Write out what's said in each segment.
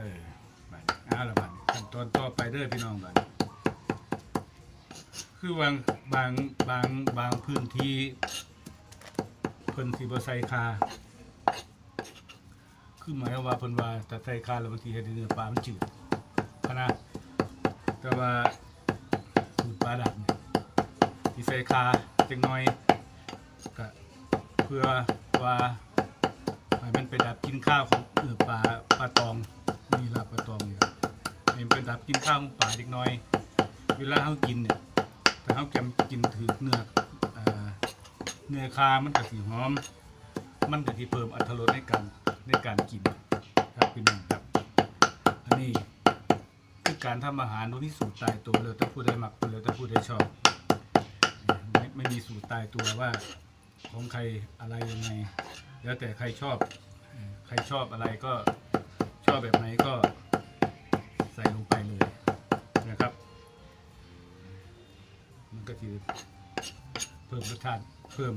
เออบัดนี้เอาละบัดนี้ขั้นตอนต่อไปเด้อพี่น้องบัดนี้คือบางบางบางบางพื้นที่เพิ่นสิบ่ใส่คา คือหมายความว่าเพิ่นว่าแต่ใส่คาแล้วบางทีเฮ็ดให้เนื้อปลามันจืดพะนะแต่ว่าสูตรปลาดับเนี่ยที่ใส่คาจังน้อยก็เพื่อว่าให้มันไปดับกินข้าวของเนื้อปลาปลาตอง นี่ละปลาตองนี่ครับให้มันดับกินข้าวของปลาเล็กน้อย เวลาเฮากินเนี่ยถ้าเฮาแกมกินถือเนื้อเอเนื้อคามันก็สิหอม มันก็ที่เพิ่มอรรถรสในการในการกินครับพี่น้องครับ อันนี้คือการทำอาหารโดยที่สูตรตายตัวเลยแต่ผู้ใดหมักเลยแต่ผู้ใดชอบไม่ไม่มีสูตรตายตัวว่าของใครอะไรยังไง แล้วแต่ใครชอบ ใครชอบอะไรก็ อบแบบไหนก็ใส่ลงไปเลยนะครับ มันก็คือเพิ่มรสชาติเพิ่ม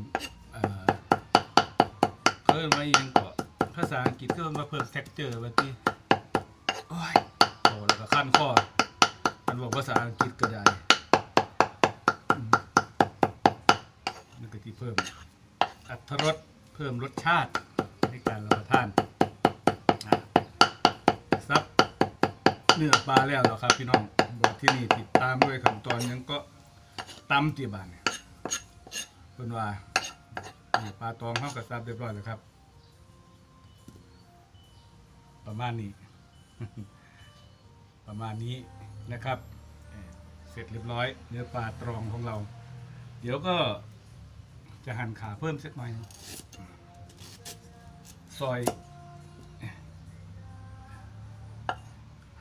เพิ่มมาอีกก็ภาษาอังกฤษก็มาเพิ่ม texture ว่าที่โอ้ยโอ้แล้วก็ขั้นข้อมันบอกภาษาอังกฤษก็ได้อืมนี่ก็ที่เพิ่มอัตรสเพิ่มรสชาติในการรับประทานอะซับ เนื้อปลาแล้วเหรอครับ พี่น้องบอกที่นี่ติดตามด้วยขั้นตอนยังก็ตำจีบานเนี่ยเพิ่นว่าปลาตองเข้ากับซับเรียบร้อยแล้วครับ ประมาณนี้ ประมาณนี้นะครับ เสร็จเรียบร้อยเนื้อปลาตรองของเรา เดี๋ยวก็จะหั่นขาเพิ่มสักหน่อยซอย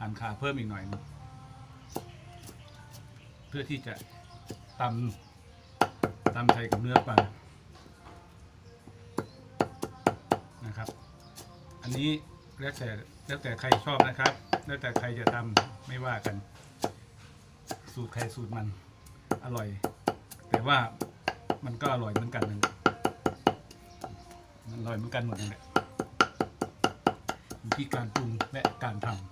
หั่นขาเพิ่มอีกหน่อย เพื่อที่จะตำตำไทยกับเนื้อปลานะครับ อันนี้แล้วแต่แล้วแต่ใครชอบนะครับ แล้วแต่ใครจะทำไม่ว่ากัน สูตรใครสูตรมันอร่อย แต่ว่ามันก็อร่อยเหมือนกันนั่นแหละมันอร่อยเหมือนกันหมดนั่นแหละอยู่ที่การปรุงและการทำ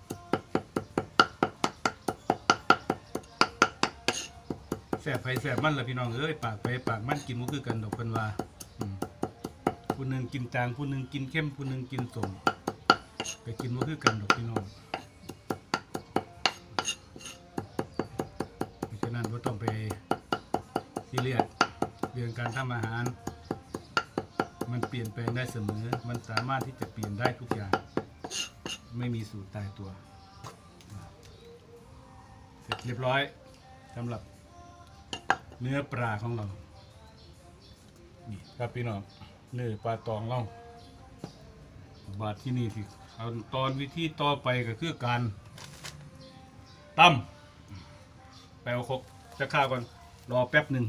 แสบไปแสบมันละพี่น้องเอ้ยปากไปปากมันกินก็คือกันดอกคนว่าผู้หนึ่งกินจางผู้หนึ่งกินเข้มผู้หนึ่งกินสมก็กินว่าคือกันดอกพี่น้องเพราะฉะนั้นว่าต้องไปซีเรียสเรื่องการทำอาหาร มันเปลี่ยนแปลงได้เสมอ มันสามารถที่จะเปลี่ยนได้ทุกอย่าง ไม่มีสูตรตายตัว เสร็จเรียบร้อยสำหรับ เนื้อปลาของเรา นี่ครับพี่น้องเนื้อปลาตองเล่าบาดที่นี่สิเอาตอนวิธีต่อไปก็คือการต้มแปลวครกจะข้าก่อนรอแป๊บหนึ่ง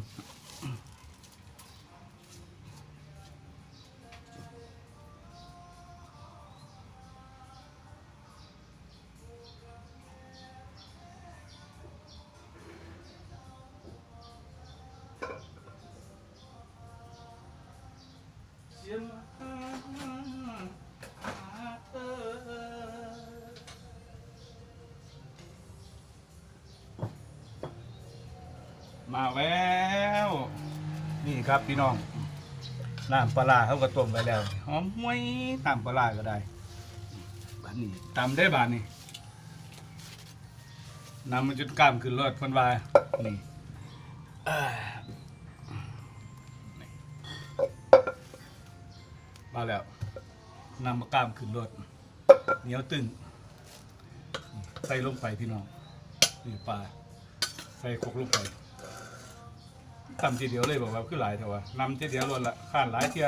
แล้ว นี่ครับพี่น้องน้ำปลาร้าเขาก็ต้มไว้แล้วหอมห้วยน้ำปลาก็ได้บานนี้ตำได้บานนี้น้ำมันจนกล้ามขึ้นรถคนวานี่เอ้ยนี่มาแล้วน้ำมากล้ามขึ้นรถเหนียวตึงใส่ลงไปพี่น้องนี่ปลาใส่ครกลงไป ทำทีเดียวเลยบอกว่าคือหลายแต่ว่านำทีเดียวล้วนละข้านหลายเทีย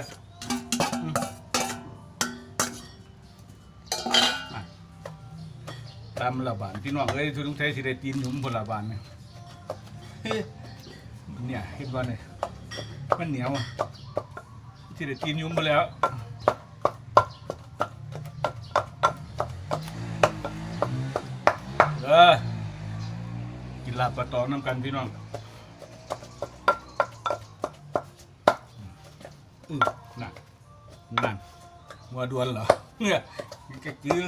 ตามละบานพี่น้องเอ้ยทุกท่านสิได้ตีนหนุ่มพนละบานเนี่ยเนี่ยเห็นว่าเนี่ยมันเหนียวอะสิได้ตีนหุ่มไปแล้วเออกินลาบปลาตองน้ำกันพี่น้อง มัวดวนเหรอเนี่ยก็คือ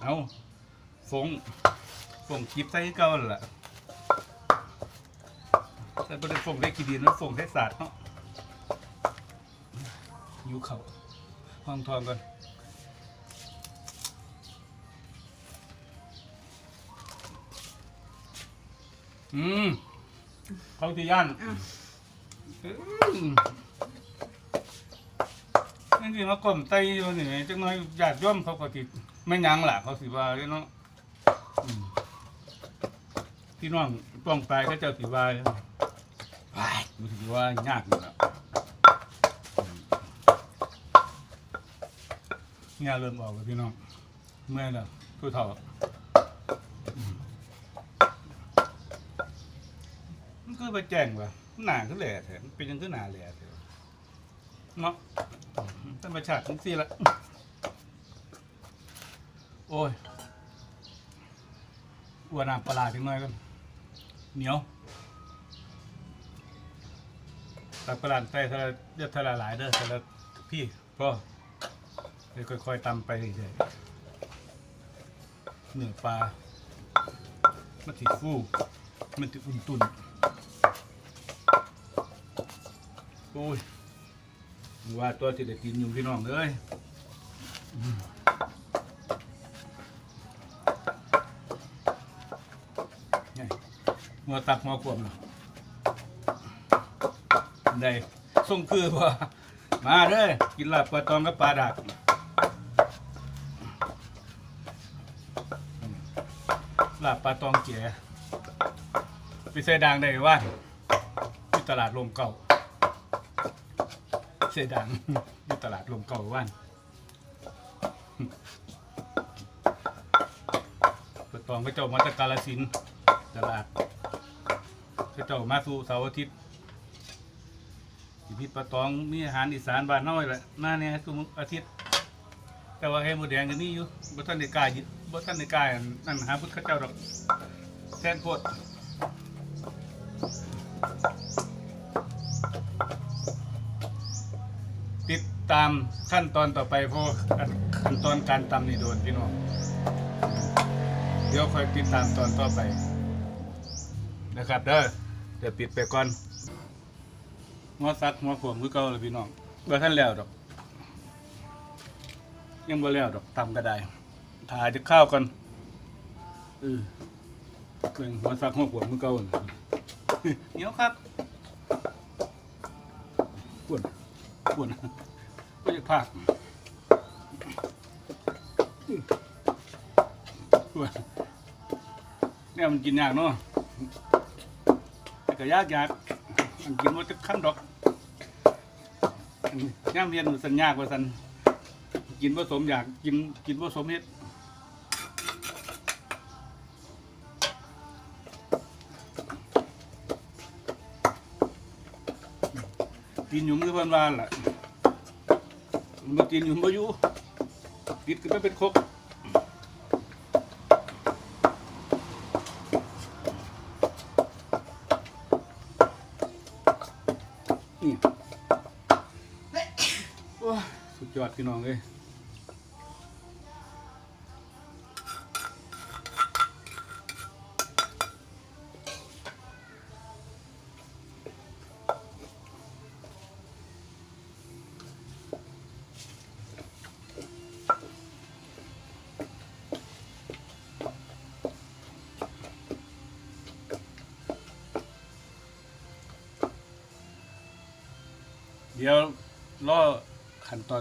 เอาฟงฟงคลิปใส่คือเก่านั่นล่ะแต่บ่ได้ฟงได้กี่ดินแล้วฟงได้ศาสตร์เนาะอยู่เขาห้องทองก่อนอืมเขาที่ย่าน อ้าวอืมนี่มากลมไตอยู่นี่จังน้อยญาติโยมเขาก็ติดไม่ยั้งล่ะเขาสิว่าเนาะอืมพี่น้องป้องไปเขาเจ้าสิว่าว้ายมันสิว่ายากอยู่แล้วเนี่ยเริ่มออกแล้วพี่น้องเมื่อยแล้วผู้เฒ่าอืมมันคือไปแจ้งว่าหนาขึ้นแหล่แท้มันเป็นยังขึ้นหนาแหล่แท้เนาะ ธรรมชาติทั้งสี่ละโอ้ยอ้วนน้ำปลาร้าจังหน่อยกันเหนียวตักปลาใส่ทะลเยอะทะลหลายเด้อทะเลพี่พ่อเดี๋ยวค่อยๆตำไปเรื่อยๆเนื้อปลามันติฟูมันติอุ่นตุนโอ้ย ว่าตัวที่ได้กินอยู่พี่น้องเอ้ยมไงหัวตักหัวขวมเนาะได้ส่งคือบ่มาเด้อกินลาบปลาตองกับปลาดักลาบปลาตองเจ๋ไปใส่ดังได้ว่าที่ตลาดลมเก่า เสยดังอยู่ตลาดลมเก่าว่านเปิดตองก็เจ้ามาจากกาลสินตลาดก็เจ้ามาสู่เสาร์อาทิตย์พิษปลาตองมีอาหารอีสานบ้านน้อยแหละหน้าเนี่ยคืออาทิตย์ แต่ว่าให้หมูแดงก็มีอยู่บ่ทันได้กายบ่ทันได้กล้านั่นหาพุทธเจ้าดอกแทนโพด ตามขั้นตอนต่อไปเพราะขั้นตอนการตำนี่โดนพี่น้องเดี๋ยวคอยติดตามตอนต่อไป นะครับเด้อเดี๋ยวปิดไปก่อนหัวซักหัวขวมคือเก่าเลยพี่น้องบ่ท่านแล้วดอก ยังบ่แล้วดอกตำก็ได้ถ่ายจะข้าวก่อนเออเบิ่งหัวซักหัวขวมคือเก่าเหนียวครับปวดปวด ก็จะพากเนี่ยมันกินยากเนาะแต่ก็ยากยากมันกินว่าจะขั้นดอกย่ามเรียนสัญญากว่าสันกินผสมอยากกินกินผสมเฮ็ดกินหยุ่มคือเพันวานล่ะ มันกินอยู่มาอยู่ติดกันไปเป็นครกนี่สุดยอดพี่น้องเลย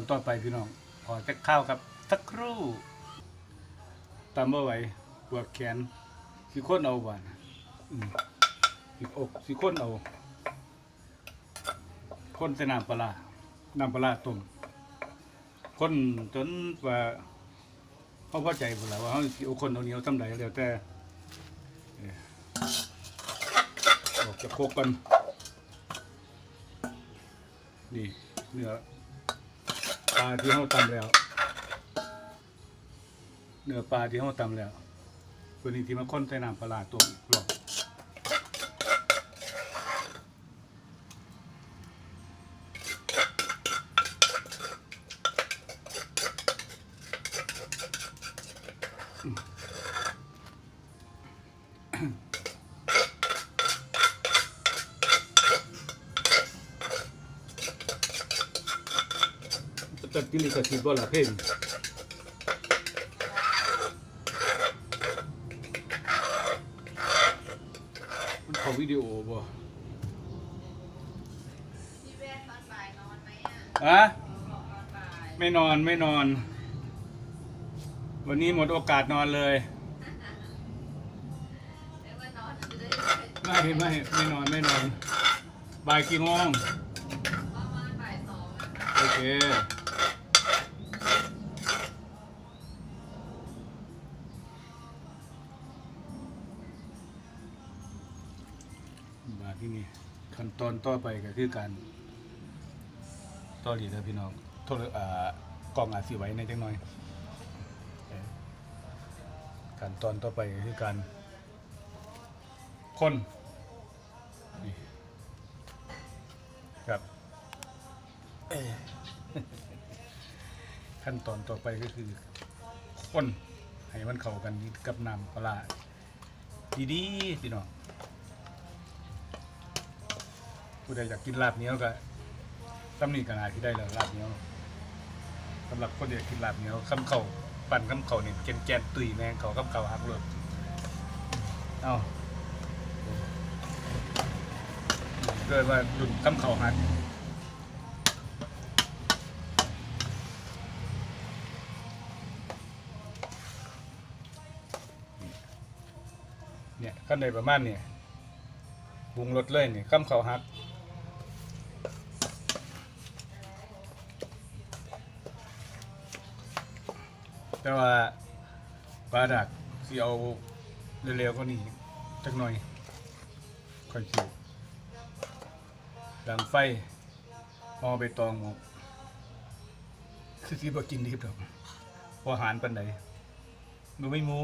ตอนต่อไปพี่น้องขอจะข้าวครับสักครู่ตามบ่ไหวปวดแขนสิคนเอาบ้านสิอกสิคนเอาคนใส่น้ำปลาร้าน้ำปลาร้าต้มคนจนว่าเขาพอใจพุ่นล่ะว่าเขาสิเอาคนเอาเหนียวทำใดแล้วแต่เอ่อกจากโคกกันนี่เนื้อาที่เราตำแล้ว เนื้อปลาที่เราตำแล้วตัวนี้ที่มาค้นใส่น้ำปลาตัวอีกรอบ ตัดกิริกสิทธิ์บ่ละเพลงมันเขาวิดีโอบ่พี่แว่นตอนบ่ายนอนไหมอะอะบอกตอนบ่ายไม่นอนไม่นอน วันนี้หมดโอกาสนอนเลย แล้วก็นอนจะได้ไม่ไม่ไม่นอนไม่นอนบ่ายกี่โมงประมาณบ่ายสองนะคะโอเค ที่นี่ขั้นตอนต่อไปก็คือการต่อดีเลยพี่น้องโทรอ่ากล่องอาจสิไว้ในจังหน่อยขั้นตอนต่อไปก็คือการคนนี่ครับขั้นตอนต่อไปก็คือคนให้มันเข้ากันกับน้ำปลาดีๆพี่น้อง ผู้ใดอยากกินลาบเหนียวก็ตำหนิกันอาที่ได้แล้วลาบเหนียวสำหรับคนที่อยากกินลาบเหนียวคำเข่าปั่นคำเข่าเนี่ยแกนแกนตุยแมงเขาคำเข่าหักเลยเอาเกิดว่าดุนคำเข่าหักเนี่ยขั้นใดประมาณเนี่ยปรุงรสเลยเนี่ยข้ามเขาฮัก แต่ว่าปลาดักสิเอาเร็วๆก็นี่จักหน่อยค่อยคิวดังไฟห่อใบตองหมกคือสิบ่กินดิบดอกพออาหารปันใดมันไม่หมู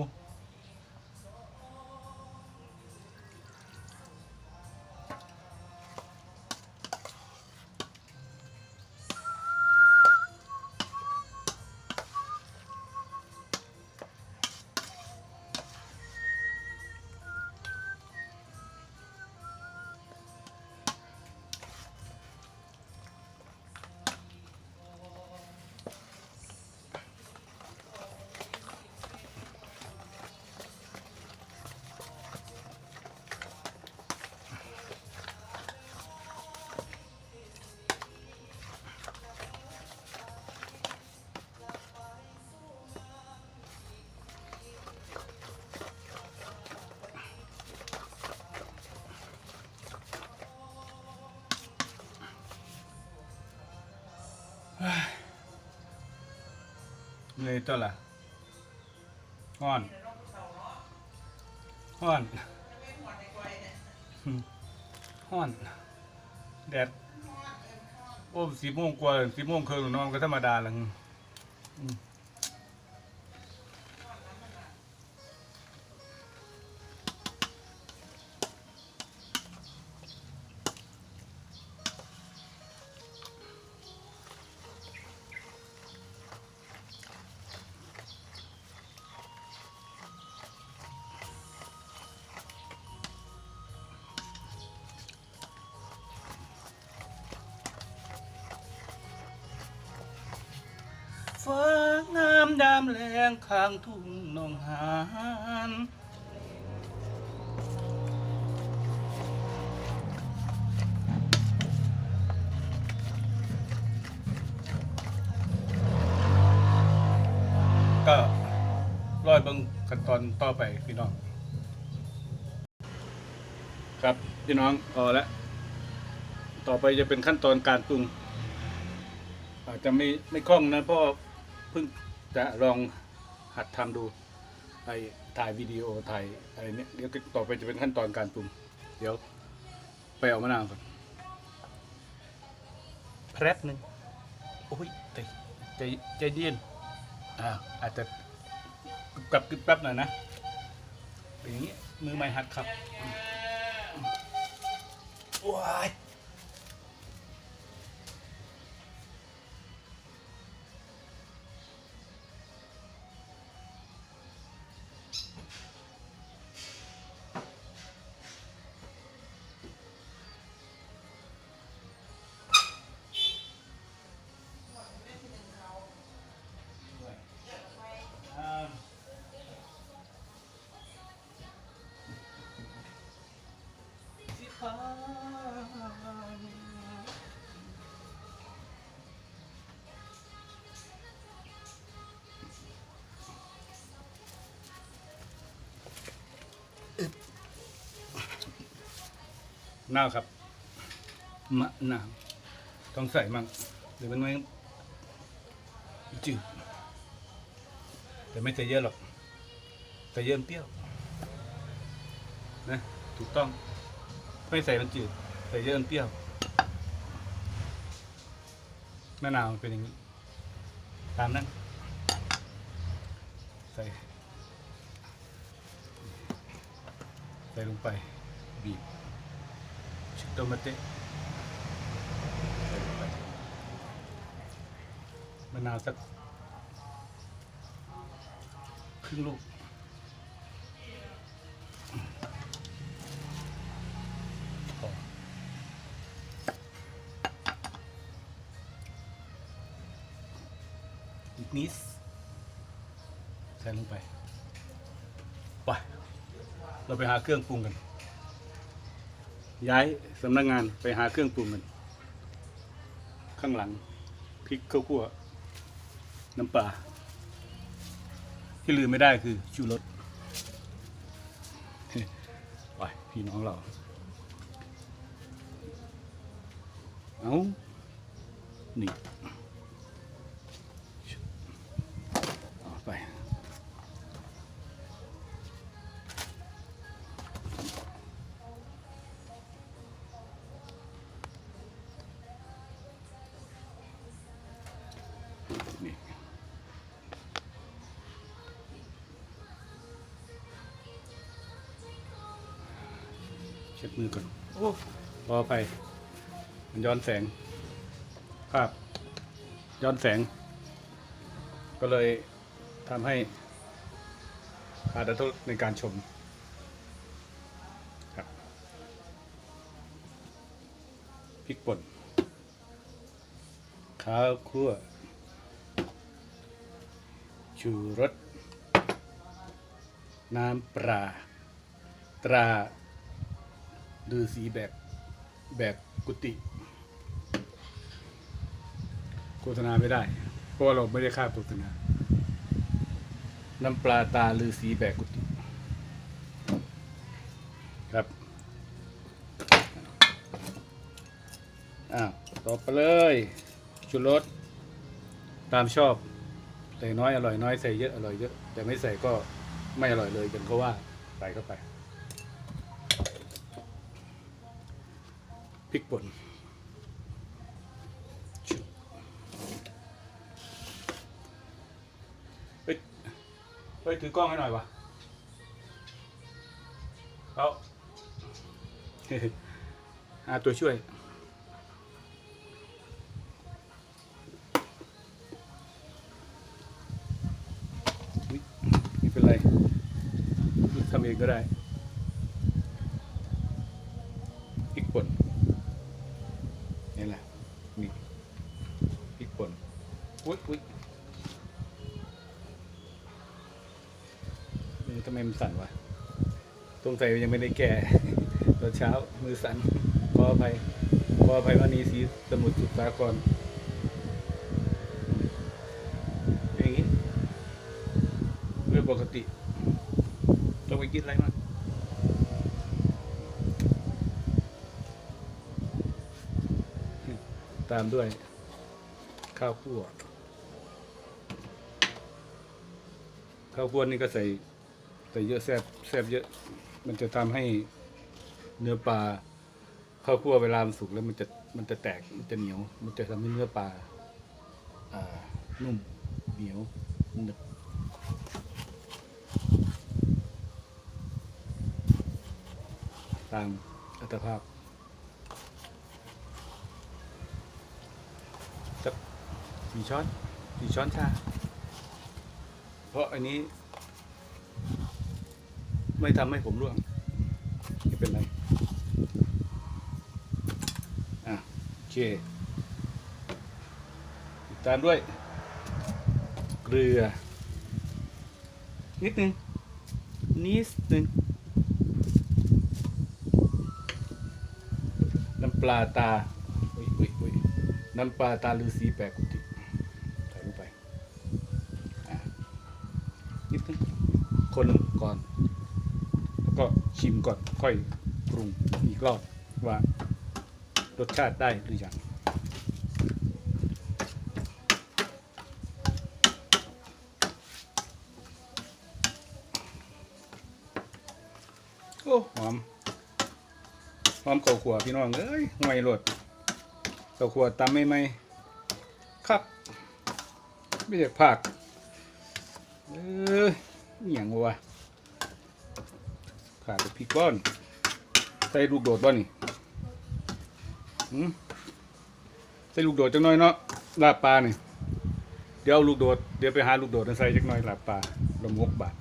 เหนื่อยตัวละห้อนห้อนห้อน แดดโอ้สิบโมงกว่าสิบโมงครึ่งนอนก็ธรรมดาละางามดามแรงข้างทุ่งหนองหานก็ร้อยเบิ่งขั้นตอนต่อไปพี่น้อง ครับพี่น้องพอแล้วต่อไปจะเป็นขั้นตอนการปรุง อาจจะไม่ไม่คล่องนะเพราะเพิ่ง จะลองหัดทำดูไอถ่ายวิดีโอถ่ายอะไรเนี้ยเดี๋ยวต่อไปจะเป็นขั้นตอนการปรุงเดี๋ยวไปเอามะนาวก่อนแป๊บหนึ่งโอ้ยใจใจใจเย็นอ่าอาจจะกึบกับกึบแป๊บหน่อยนะเป็นอย่างนี้มือไม่หัดครับว้าย นาครับ มะนาวต้องใส่มั่งหรือมันไม่จืดแต่ไม่ใส่เยอะหรอกใส่เยอะมันเปรี้ยวนะถูกต้อง ไม่ใส่มันจืดใส่เยอะมันเปรี้ยวมะนาวมันเป็นอย่างนี้ ตามนั้น ใส่ ใส่ลงไปบีบ ชิโตมตะใส่ลงไปมะนาวสักครึ่งลูกออีกนิดใส่ลงไป ไป เราไปหาเครื่องปรุงกัน ย้ายสำนักงานไปหาเครื่องปรุงกัน ข้างหลังพริกข้าวคั่ว น้ำปลาที่ลืมไม่ได้คือชูรสไปพี่น้องเรา เอานี่ ดมือก่อนโอ้รอไปมันย้อนแสง ภาพ ย้อนแสง ก็เลยทำให้ขาดอัตรสในการชมครับพริกป่นข้าวคั่ว ชูรส น้ำปลาตรา ดูสีแบบแบบกุฏิโฆษณาไม่ได้ เพราะว่าเราไม่ได้ค่าโฆษณา น้ำปลาตาลือสีแบบกุฏิครับ อ้าว ต่อไปเลยชูรสตามชอบ ใส่น้อยอร่อยน้อยใส่เยอะอร่อยเยอะ แต่ไม่ใส่ก็ไม่อร่อยเลยกันเขาว่า ใส่เข้าไป ฮ้ยเฮ้ยถือกล้องให้หน่อยวะเอาหาตัวช่วย ไม่เป็นไรทำเองก็ได้ งใจยังไม่ได้แก่ตอนเช้ามือสั่นขออภัยขออภัยวันนี้สีสมุทรสุสาครอย่างนี้เรื่องปกติต้องไปกินอะไรมาตามด้วย ข้าวคั่วข้าวคั่วนี่ก็ใส่ใส่เยอะแซ่บแซ่บเยอะ มันจะทำให้เนื้อปลาข้าวคั่วเวลามันสุกแล้วมันจะมันจะแตกมันจะเหนียว มันจะทำให้เนื้อปลาอ่านุ่มเหนียวหนึบตามอัตภาพสักสี่ช้อนสี่ช้อนชาเพราะอันนี้ ไม่ทำให้ผมร่วงไม่เป็นไรอะโอเคตามด้วย เกลือ นิดนึงนิดนึงน้ำปลาตาอุ้ยอุ้ยอุ้ยน้ำปลาตาฤาษีแปลกกุฏิใส่ลงไปอะนิดนึงคนก่อน ชิมก่อนค่อยปรุงอีกรอบว่ารสชาติได้หรือยังโอ้หอมหอมข้าวขัวพี่น้องเอ้ยห่วยรสข้าวขัวตำไม่ไหมครับไม่ใช่ผักเอออหย่างวะ ขาดแต่พริกก้อนใส่ลูกโดดบ่นี่หืมใส่ลูกโดดจังน้อยเนาะลาบปลานี่เดี๋ยวเอาลูกโดดเดี๋ยวไปหาลูกโดดมาใส่จักหน่อยลาบปลาลมหกบาท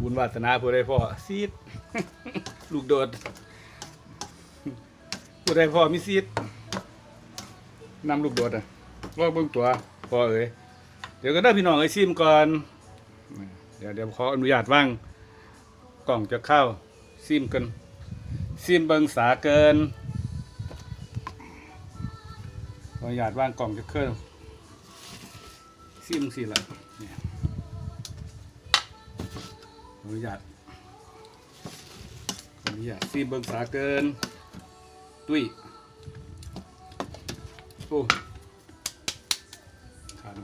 บุญวาสนาผู้ใดพ่อซีดลูกโดดผู้ใดพ่อมีซีดนำลูกโดดอะว่าเบิ่งตัวพ่อเอ๋ยเดี๋ยวก็ได้พี่น้องไอ้ซิมก่อน เดี๋ยวเดี๋ยวขออนุญาตว่าง กล่องจะเข้าซิมกันซิมเบิงสาเกินขออนุญาตว่างกล่องจะเคลื่อนซิมสิละเนี่ยขออนุญาตขออนุญาตซิมเบิงสาเกินตุ้ยโอ้ขาด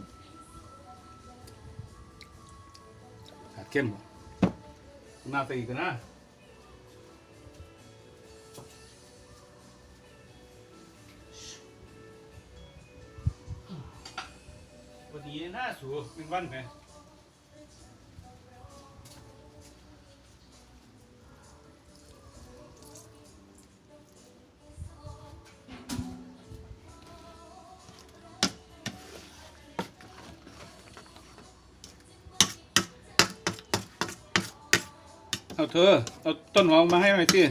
ขาดเข้มบ่น่าตีกันะวันนี้น่าสูเป็นวันไหม เอาเธอเอาต้นหอมมาให้หน่อยสิ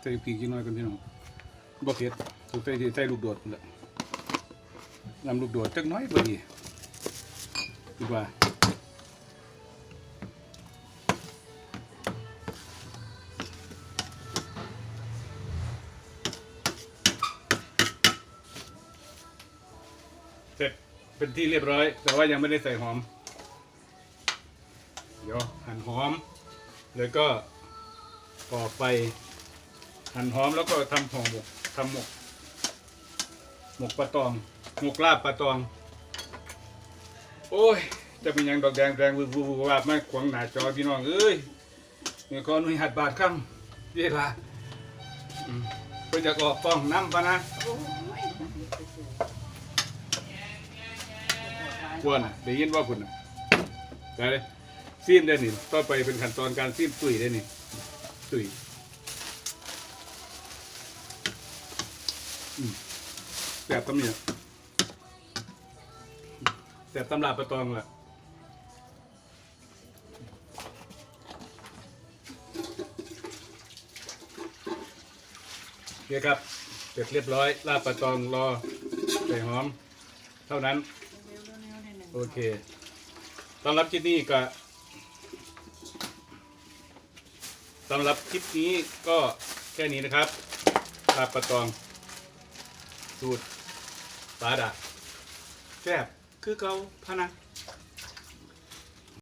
ใส่ปีกจักหน้อยกันพี่น้องบ่เผ็ดถูกใส่ใส่ลูกโดดนั่นแหละ นำลูกโดดจักน้อยบ่ดีดีกว่าเสร็จเป็นที่เรียบร้อย แต่ว่ายังไม่ได้ใส่หอม เดี๋ยวหั่นหอม แล้วก็ปอกไปหั่นหอมแล้วก็ทำห่อหมกทำหมก หมกปลาตอง หมกลาบปลาตอง โอ้ย จะเป็นยังดอกแดงแดงวูบวูบวาบมาขวางหน้าจอพี่น้องเอ้ยนี่ก็นุยหัดบาทคำเวลาอืมเพื่อจะออกกล้องน้ำปะนะควรน่ะได้ยินว่าคุณนะไปเลยซีมได้นี่ต่อไปเป็นขั้นตอนการซีมตุ๋ยได้นี่ตุ๋ยแบบตำเนี่ย แบบตำราประตองแหละโอเคครับเสร็จเรียบร้อยลาบประตองรอใส่หอม เท่านั้น โอเคต้อนรับคลิปนี้ก็สำหรับคลิปนี้ก็แค่นี้นะครับลาบประตอง สูตรปลาดะแซ่บ คือเกาพะนะ